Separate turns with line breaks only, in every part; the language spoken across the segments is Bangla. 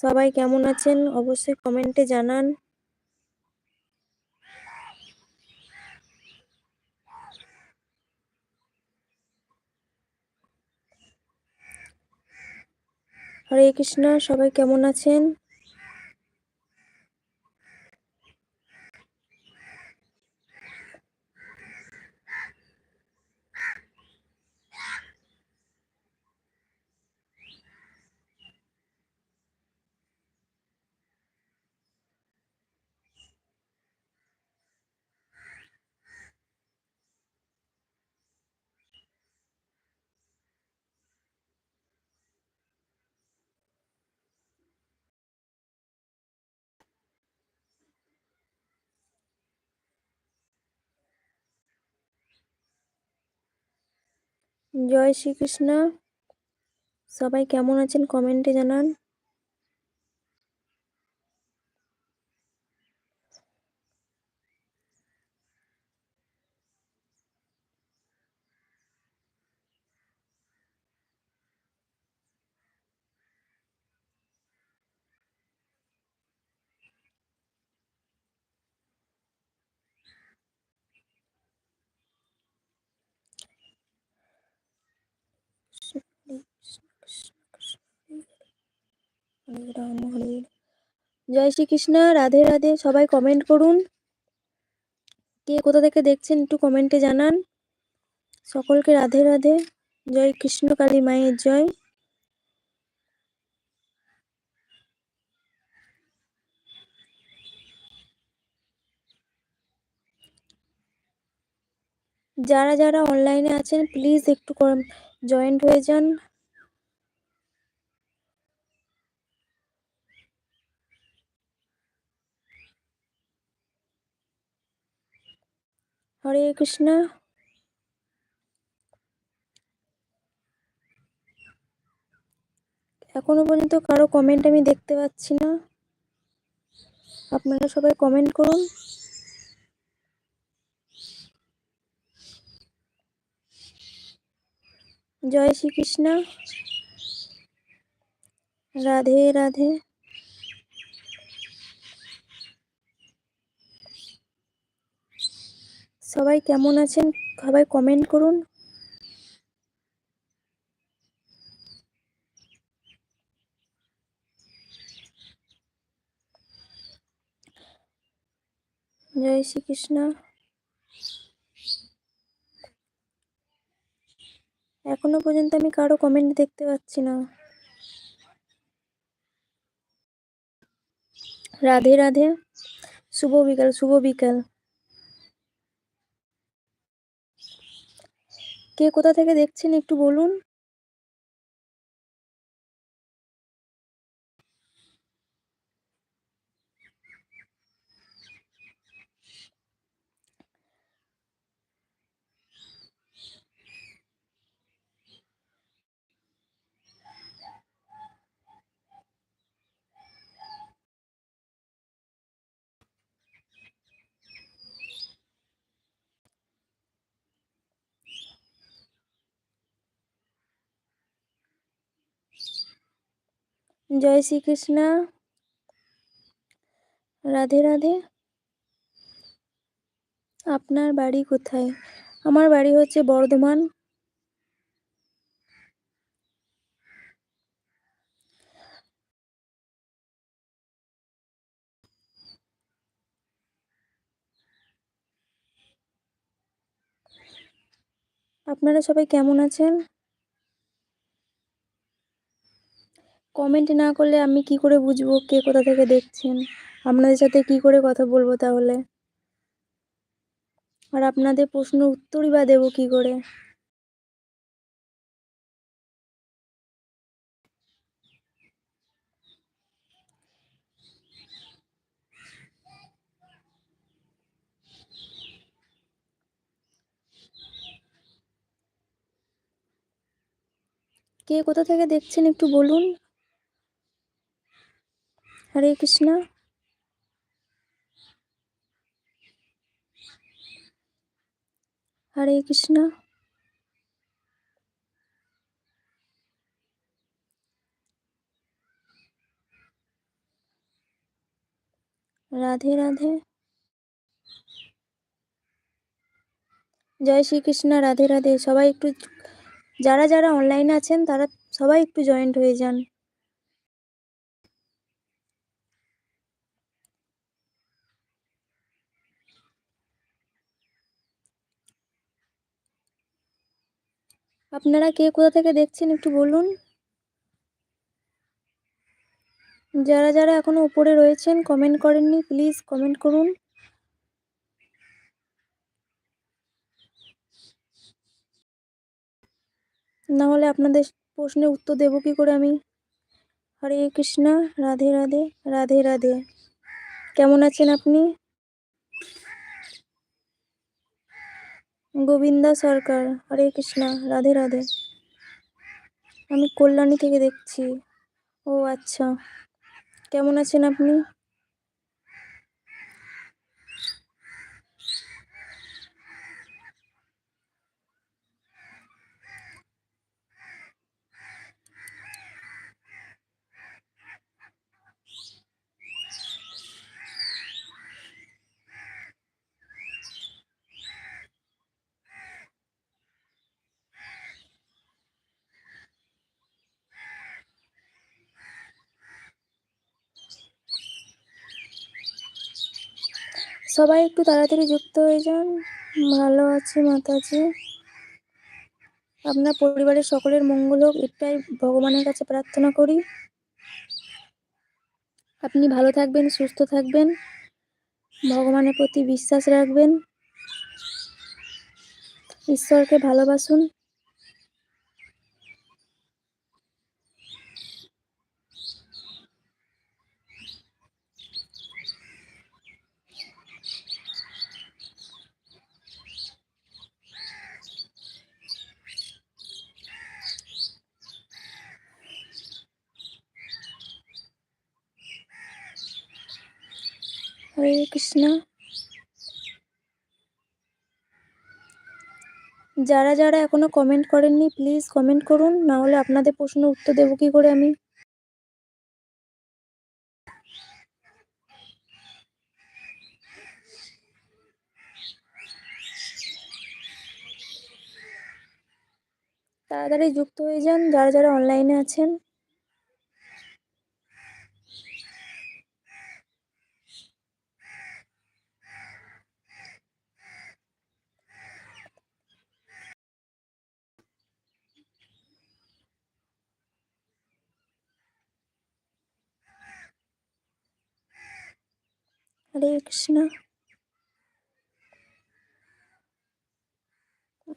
সবাই কেমন আছেন অবশ্যই কমেন্টে জানান হরে কৃষ্ণ সবাই কেমন আছেন জয় শ্রীকৃষ্ণ সবাই কেমন আছেন কমেন্টে জানান জয় শ্রীকৃষ্ণ রাধে রাধে সবাই কমেন্ট করুন কে কোথা থেকে দেখছেন একটু কমেন্টে জানান সকলকে রাধে রাধে জয় কৃষ্ণ কালী মায়ের জয় যারা যারা অনলাইনে আছেন প্লিজ একটু জয়েন্ট হয়ে যান হরে Krishna. এখনো পর্যন্ত কারো কমেন্ট আমি দেখতে পাচ্ছি না আপনারা সবাই কমেন্ট করুন জয় শ্রীকৃষ্ণ রাধে রাধে সবাই কেমন আছেন সবাই কমেন্ট করুন জয় শ্রীকৃষ্ণ এখনো পর্যন্ত আমি কারো কমেন্ট দেখতে পাচ্ছি না রাধে রাধে শুভ বিকাল শুভ বিকাল কে কোথা থেকে দেখছেন একটু বলুন জয় শ্রীকৃষ্ণ রাধে রাধে আপনার বাড়ি কোথায় আমার বাড়ি হচ্ছে বর্ধমান আপনারা সবাই কেমন আছেন কমেন্ট না করলে আমি কি করে বুঝবো কে কোথা থেকে দেখছেন আপনাদের সাথে কি করে কথা বলবো তাহলে আর আপনাদের প্রশ্ন উত্তরই বা দেবো কি করে কে কোথা থেকে দেখছেন একটু বলুন হরে কৃষ্ণ হরে কৃষ্ণ রাধে রাধে জয় শ্রীকৃষ্ণ রাধে রাধে সবাই একটু যারা যারা অনলাইনে আছেন তারা সবাই একটু জয়েন্ট হয়ে যান আপনারা কে কোথা থেকে দেখছেন একটু বলুন যারা যারা এখনো উপরে রয়েছেন কমেন্ট করেননি প্লিজ কমেন্ট করুন না হলে আপনাদের প্রশ্নের উত্তর দেব কি করে আমি হরে কৃষ্ণা রাধে রাধে রাধে রাধে কেমন আছেন আপনি গোবিন্দা সরকার হরে কৃষ্ণা রাধে রাধে আমি কল্যাণী থেকে দেখছি ও আচ্ছা কেমন আছেন আপনি সবাই একটু তাড়াতাড়ি যুক্ত হয়ে যান ভালো আছে মাতাজি আপনার পরিবারের সকলের মঙ্গল হোক এটাই ভগবানের কাছে প্রার্থনা করি আপনি ভালো থাকবেন সুস্থ থাকবেন ভগবানের প্রতি বিশ্বাস রাখবেন ঈশ্বরকে ভালোবাসুন হরে কৃষ্ণ যারা যারা এখনো কমেন্ট করেননি প্লিজ কমেন্ট করুন না হলে আপনাদের প্রশ্ন উত্তর দেবো কি করে আমি তাড়াতাড়ি যুক্ত হয়ে যান যারা যারা অনলাইনে আছেন হরে কৃষ্ণ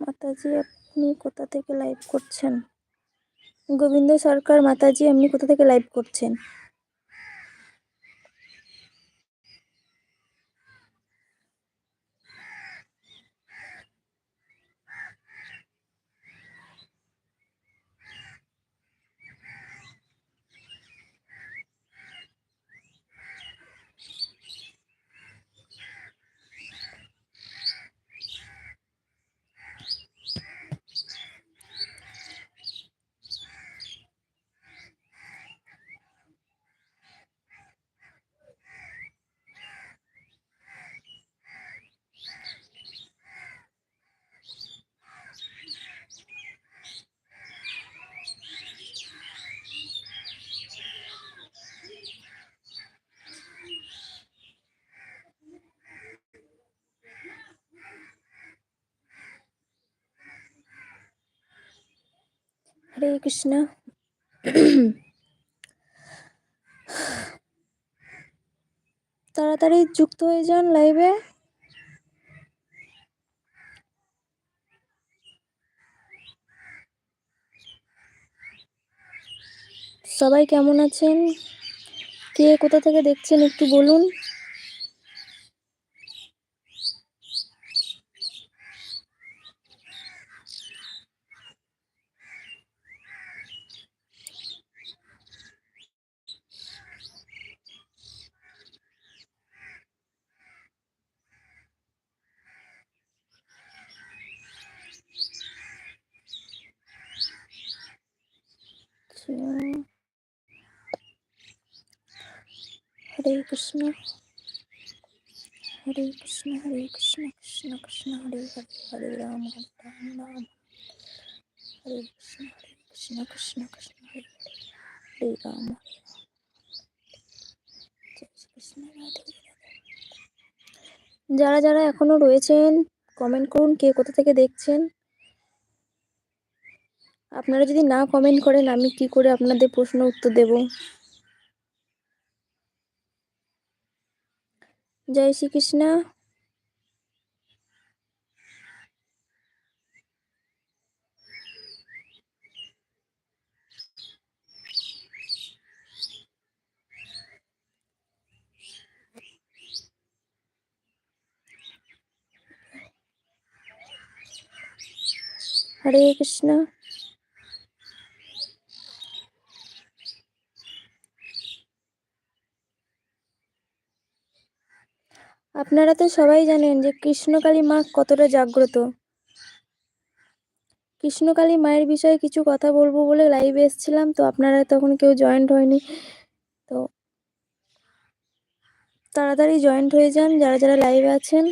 মাতাজি আপনি কোথা থেকে লাইভ করছেন গোবিন্দ সরকার মাতাজি আপনি কোথা থেকে লাইভ করছেন হরে কৃষ্ণ তাড়াতাড়ি যুক্ত হয়ে যান লাইভে সবাই কেমন আছেন কে কোথা থেকে দেখছেন একটু বলুন হরে কৃষ্ণ হরে কৃষ্ণ হরে কৃষ্ণ কৃষ্ণ কৃষ্ণ হরে হরে হরে রাম হরে রাম রাম হরে কৃষ্ণ হরে কৃষ্ণ কৃষ্ণ কৃষ্ণ হরে হরে রাম হরে কৃষ্ণ যারা যারা এখনো রয়েছেন কমেন্ট করুন কে কোথা থেকে দেখছেন আপনারা যদি না কমেন্ট করেন আমি কি করে আপনাদের প্রশ্ন উত্তর দেবো জয় শ্রীকৃষ্ণ হরে কৃষ্ণ আপনারা তো সবাই জানেন যে কৃষ্ণকালী মা কতটা জাগ্রত কৃষ্ণকালী মায়ের বিষয়ে কিছু কথা বলবো বলে লাইভে এসেছিলাম তো আপনারা তখন কেউ জয়েন্ট হয়নি তো তাড়াতাড়ি জয়েন্ট হয়ে যান যারা যারা লাইভে আছেন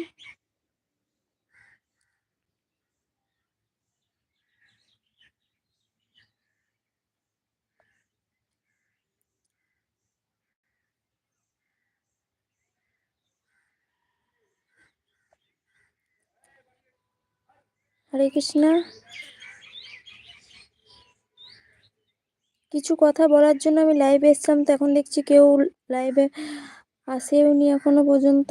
হরে কৃষ্ণ কিছু কথা বলার জন্য আমি লাইভে এসছিলাম তো এখন দেখছি কেউ লাইভে আসেওনি এখনো পর্যন্ত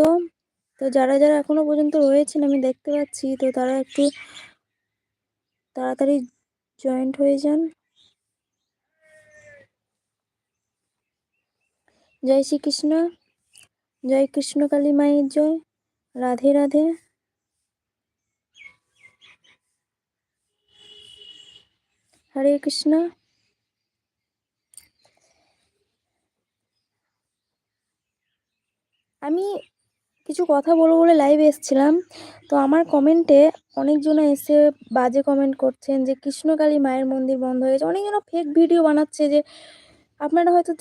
তো যারা যারা এখনো পর্যন্ত রয়েছেন আমি দেখতে পাচ্ছি তো তারা একটু তাড়াতাড়ি জয়েন্ট হয়ে যান জয় শ্রীকৃষ্ণ জয় কৃষ্ণ কালী মায়ের জয় রাধে রাধে Hare Krishna. আমি কিছু কথা বলবো বলে লাইভে এসেছিলাম তো আমার কমেন্টে অনেকজনে এসে বাজে কমেন্ট করছেন যে কৃষ্ণকালী মায়ের মন্দির বন্ধ হয়ে গেছে অনেকজন ফেক ভিডিও বানাচ্ছে যে আপনারা হয়তো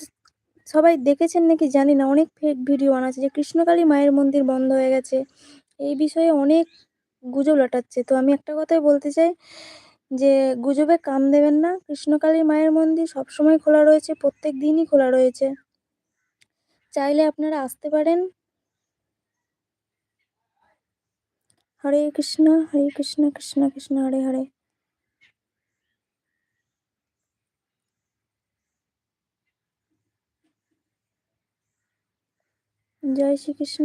সবাই দেখেছেন নাকি জানি না অনেক ফেক ভিডিও বানাচ্ছে যে কৃষ্ণকালী মায়ের মন্দির বন্ধ হয়ে গেছে এই বিষয়ে অনেক গুজব লটাচ্ছে তো আমি একটা কথাই বলতে চাই যে গুজবে কান দেবেন না কৃষ্ণকালী মায়ের মন্দির সবসময় খোলা রয়েছে প্রত্যেক দিনই খোলা রয়েছে চাইলে আপনারা আসতে পারেন হরে কৃষ্ণ হরে কৃষ্ণ কৃষ্ণ কৃষ্ণ হরে হরে জয় শ্রীকৃষ্ণ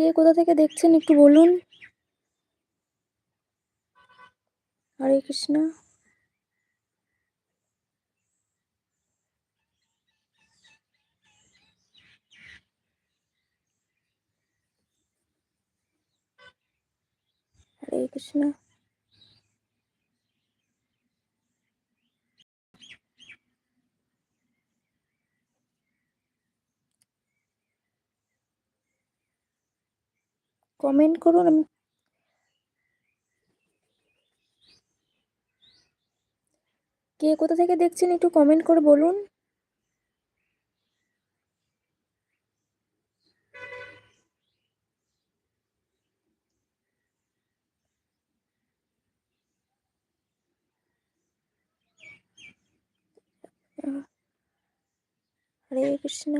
কে কোথা থেকে দেখছেন একটু বলুন হরে কৃষ্ণ হরে কৃষ্ণ কমেন্ট করুন আমি কে কোথা থেকে দেখছেন একটু কমেন্ট করে বলুন হরে কৃষ্ণ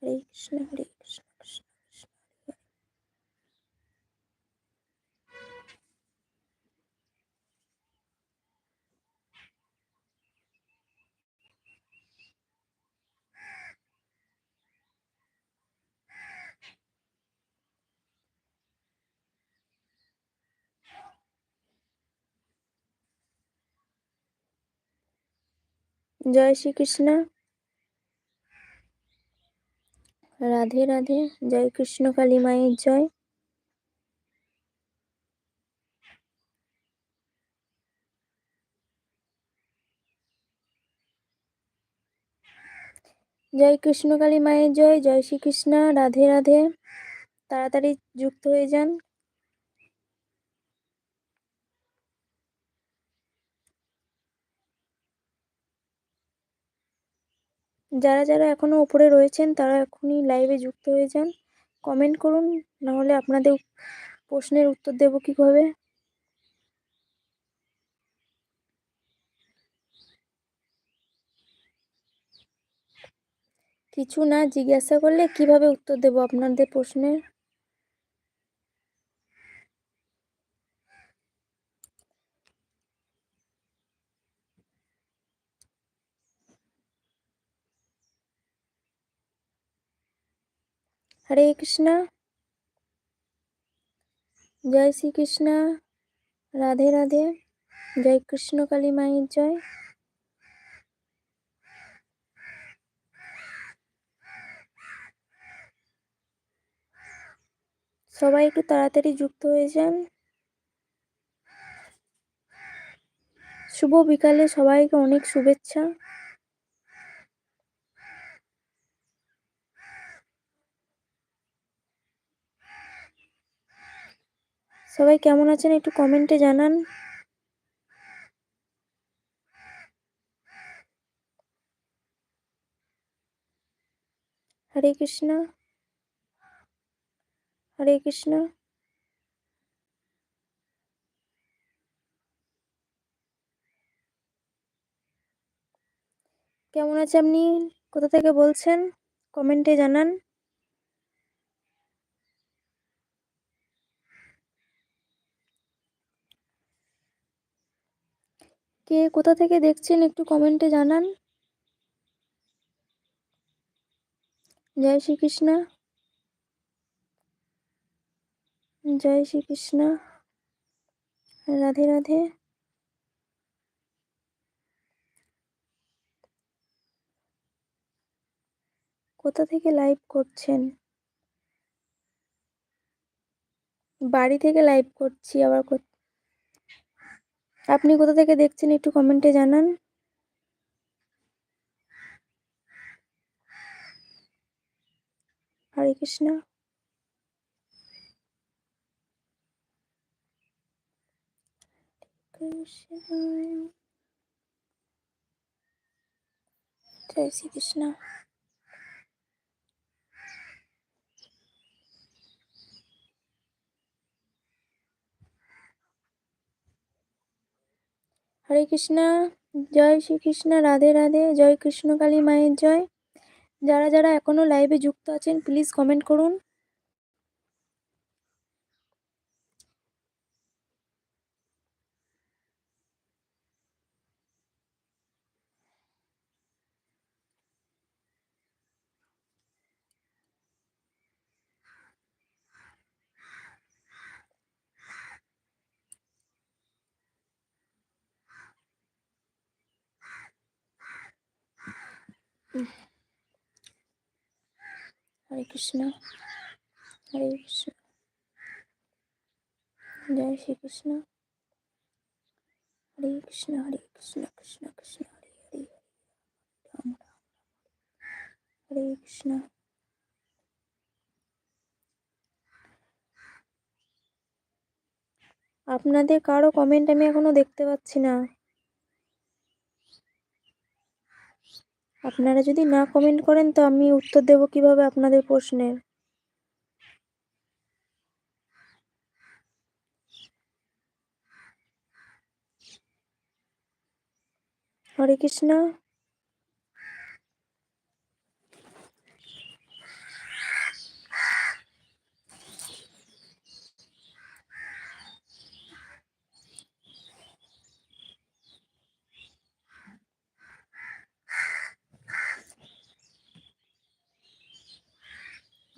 হরে কৃষ্ণ হরে কৃষ্ণ জয় শ্রীকৃষ্ণ রাধে রাধে জয় কৃষ্ণ কালী মায়ের জয় জয় কৃষ্ণ কালী মায়ের জয় জয় শ্রীকৃষ্ণ রাধে রাধে তাড়াতাড়ি যুক্ত হয়ে যান যারা যারা এখনও ওপরে রয়েছেন তারা এখনই লাইভে যুক্ত হয়ে যান কমেন্ট করুন নাহলে আপনাদের প্রশ্নের উত্তর দেব কীভাবে কিছু না জিজ্ঞাসা করলে কিভাবে উত্তর দেব আপনাদের প্রশ্নের হরে কৃষ্ণ জয় শ্রীকৃষ্ণ রাধে রাধে জয় কৃষ্ণ কালী মায়ের জয় সবাই একটু তাড়াতাড়ি যুক্ত হয়ে যান শুভ বিকালে সবাইকে অনেক শুভেচ্ছা সবাই কেমন আছেন একটু কমেন্টে জানান হরে কৃষ্ণ হরে কৃষ্ণ কেমন আছে আপনি কোথা থেকে বলছেন কমেন্টে জানান কে কোথা থেকে দেখছেন একটু কমেন্টে জানান জয় শ্রীকৃষ্ণ জয় শ্রীকৃষ্ণ রাধে রাধে কোথা থেকে লাইভ করছেন বাড়ি থেকে লাইভ করছি আবার আপনি কোথা থেকে দেখছেন একটু কমেন্টে জানান হরে কৃষ্ণ জয় শ্রীকৃষ্ণ হরে কৃষ্ণা জয় শ্রীকৃষ্ণ রাধে রাধে জয় কৃষ্ণকালী মায়ের জয় যারা যারা এখনও লাইভে যুক্ত আছেন প্লিজ কমেন্ট করুন কৃষ্ণ হরে কৃষ্ণ জয় শ্রীকৃষ্ণ হরে কৃষ্ণ হরে কৃষ্ণ কৃষ্ণ কৃষ্ণ হরে হরে রাম রাম হরে কৃষ্ণ আপনাদের কারো কমেন্ট আমি এখনো দেখতে পাচ্ছি না আপনারা যদি না কমেন্ট করেন তো আমি উত্তর দেব কিভাবে আপনাদের প্রশ্নের হরে কৃষ্ণ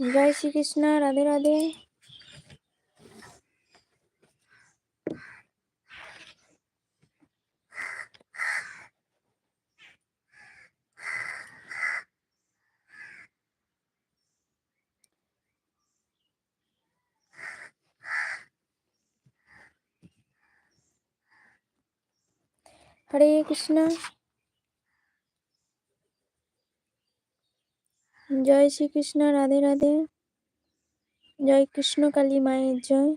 जय श्री कृष्ण राधे राधे हरे कृष्णा জয় শ্রীকৃষ্ণ রাধে রাধে জয় কৃষ্ণ কালী মায়ের জয়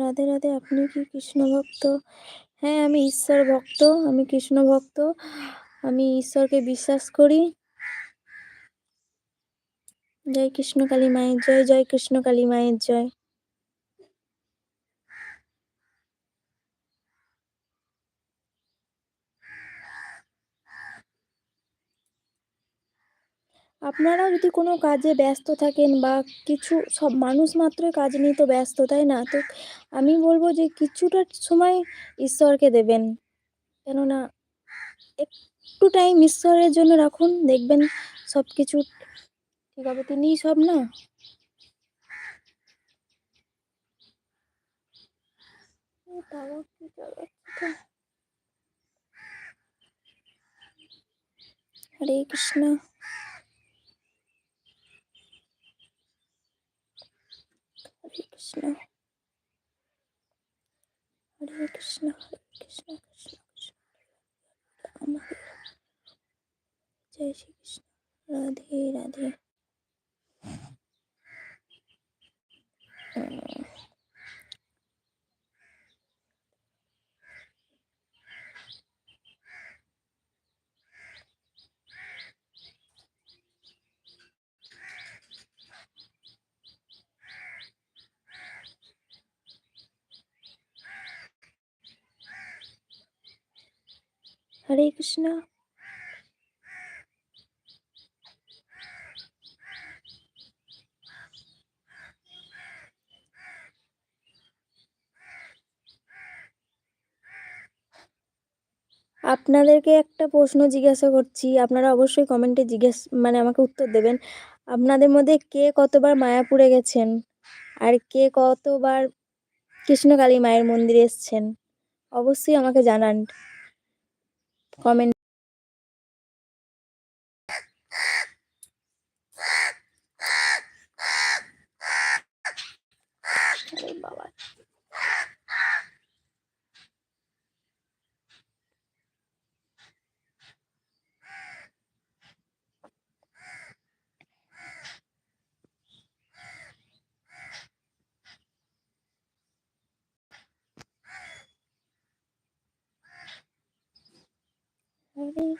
রাধে রাধে আপনি কি কৃষ্ণ ভক্ত হ্যাঁ আমি ঈশ্বর ভক্ত আমি কৃষ্ণ ভক্ত আমি ঈশ্বরকে বিশ্বাস করি জয় কৃষ্ণ কালী মায়ের জয় জয় কৃষ্ণ কালী মায়ের জয় আপনারা যদি কোনো কাজে ব্যস্ত থাকেন বা কিছু সব মানুষ মাত্রই কাজ নিয়ে তো ব্যস্ত তাই না তো আমি বলবো যে কিছুটা সময় ঈশ্বরকে দেবেন কেননা একটু টাইম ঈশ্বরের জন্য রাখুন দেখবেন সব কিছু ঠিক হবে তিনিই সব না হরে Krishna snow? Hare Krishna, snow. Krishna, Krishna Krishna, Jai Shri Krishna, Ready, ready. Mm. Hare Krishna আপনাদেরকে একটা প্রশ্ন জিজ্ঞাসা করছি আপনারা অবশ্যই কমেন্টে জিজ্ঞেস মানে আমাকে উত্তর দেবেন আপনাদের মধ্যে কে কতবার মায়াপুরে গেছেন আর কে কতবার কৃষ্ণকালী মায়ের মন্দিরে এসছেন অবশ্যই আমাকে জানান Comment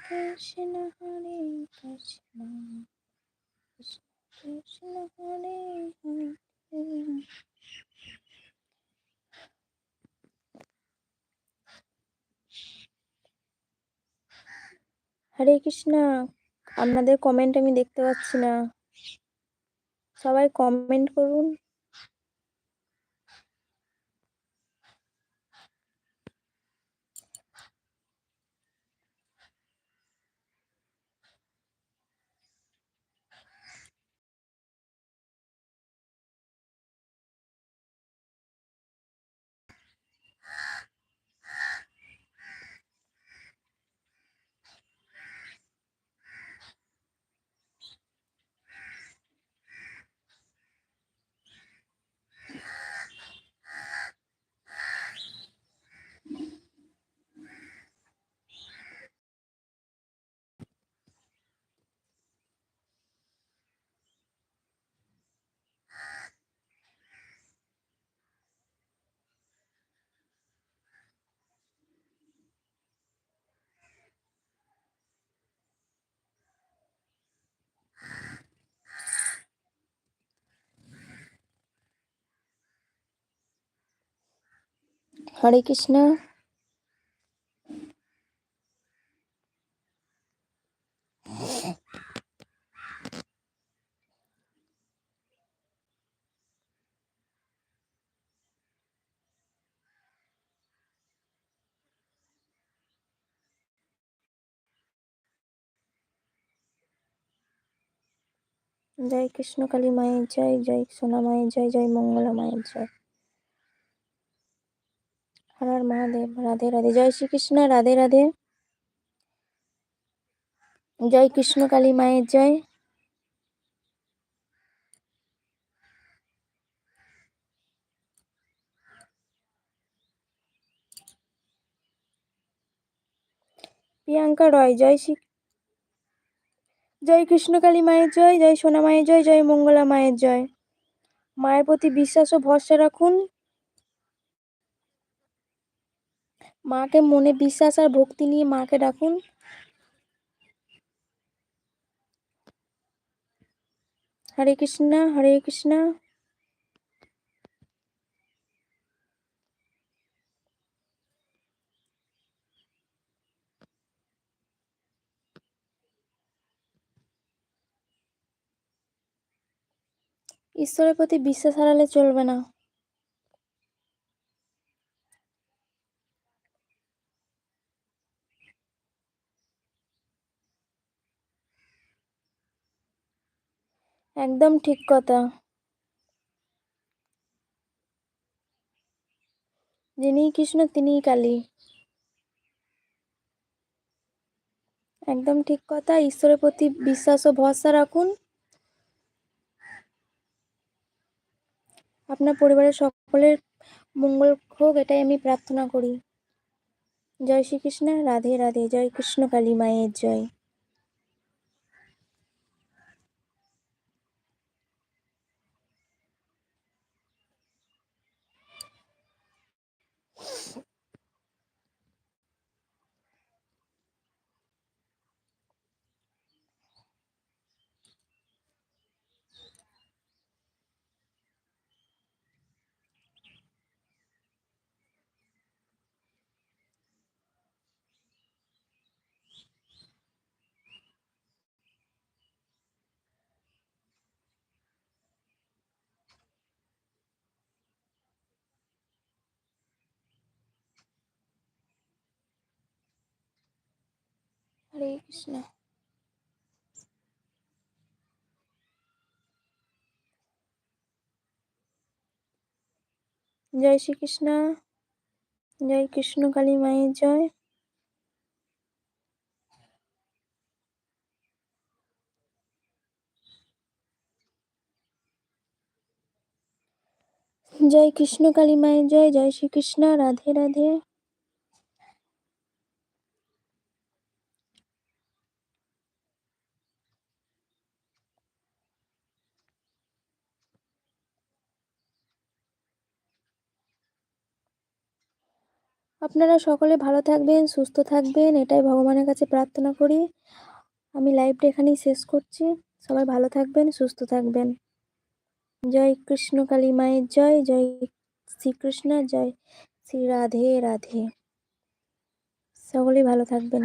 হরে কৃষ্ণ হরে কৃষ্ণ আপনাদের কমেন্ট আমি দেখতে পাচ্ছি না সবাই কমেন্ট করুন হরে কৃষ্ণ জয় কৃষ্ণ কালী মায়ের জয় জয় সোনা মায়ের জয় জয় মঙ্গলা মায়ের জয় আমার মহাদেব রাধে রাধে জয় শ্রীকৃষ্ণ রাধে রাধে জয় কৃষ্ণ কালী মায়ের জয় প্রিয়াঙ্কা রয় জয় শ্রী জয় কৃষ্ণ কালী মায়ের জয় জয় সোনা মায়ের জয় জয় মঙ্গলা মায়ের জয় মায়ের প্রতি বিশ্বাস ও ভরসা রাখুন মাকে মনে বিশ্বাস আর ভক্তি নিয়ে মাকে ডাকুন হরে কৃষ্ণ হরে কৃষ্ণ ঈশ্বরের প্রতি বিশ্বাস হারালে চলবে না একদম ঠিক কথা যিনি কৃষ্ণ তিনি কালী একদম ঠিক কথা ঈশ্বরের প্রতি বিশ্বাস ও ভরসা রাখুন আপনার পরিবারের সকলের মঙ্গল হোক এটাই আমি প্রার্থনা করি জয় শ্রীকৃষ্ণ রাধে রাধে জয় কৃষ্ণ কালী মায়ের জয় হরে কৃষ্ণ জয় শ্রীকৃষ্ণ জয় কৃষ্ণ কালী মায়ের জয় জয় কৃষ্ণ কালী মায়ের জয় জয় শ্রীকৃষ্ণ রাধে রাধে আপনারা সকলে ভালো থাকবেন সুস্থ থাকবেন এটাই ভগবানের কাছে প্রার্থনা করি আমি লাইভটা এখানেই শেষ করছি সবাই ভালো থাকবেন সুস্থ থাকবেন জয় কৃষ্ণ কালী মায়ের জয় জয় শ্রীকৃষ্ণ জয় শ্রী রাধে রাধে সকলেই ভালো থাকবেন